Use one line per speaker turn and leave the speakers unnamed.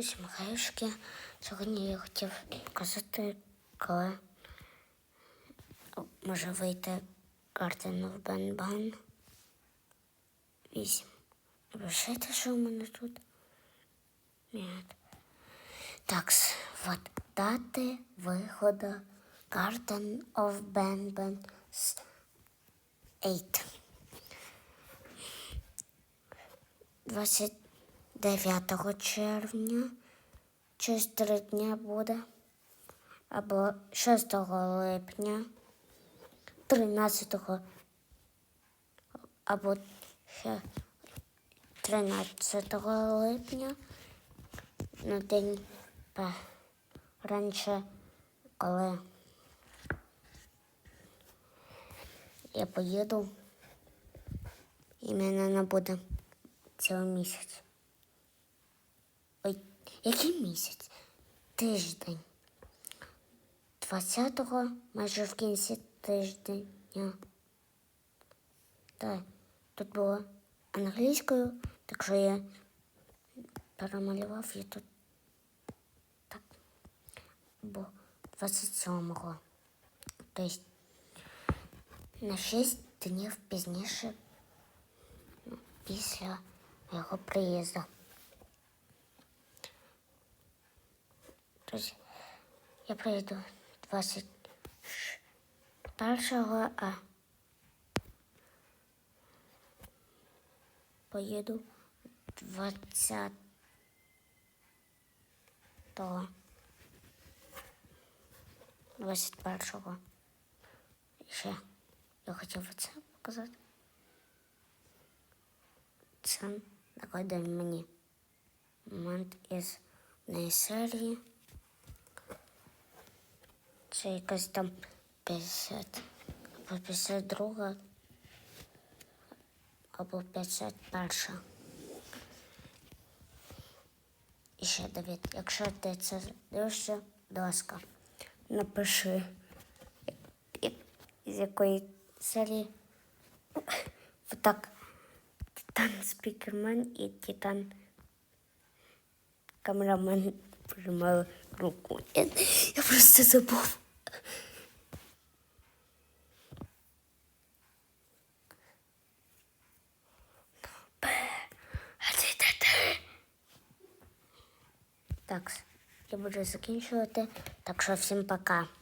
Ось Михайлівське. Сьогодні я хотів показати, коли може вийти Ben Ban 8. Пишите, що у мене тут. Ні. Так, от дати виходу Garden of Ben Ban 8. 29 червня, через три дня буде, або 6 липня, 13 або ще 13 липня, на день па- раніше, коли я поїду, і мене не буде цілий місяць. Ой, який місяць? Тиждень. 20-го майже в кінці тижня. Так, тут було англійською, так що я перемалював і тут так. Бо 27-го. Тобто на 6 днів пізніше після його приїзду. Я приїду 21-го, а поїду 20-го. 21-го. Ще я хотів це показати. Це нагадує мені момент із однієї серії. Це якась там 50 або 52 або 51. І ще Давід, якщо ти це дивишся, будь ласка, напиши, з якої серії так Титан Спікермен і Титан камерамен приймали руку. Я просто забув. А ти де ти? Так, я буду закінчувати. Так що всім пока.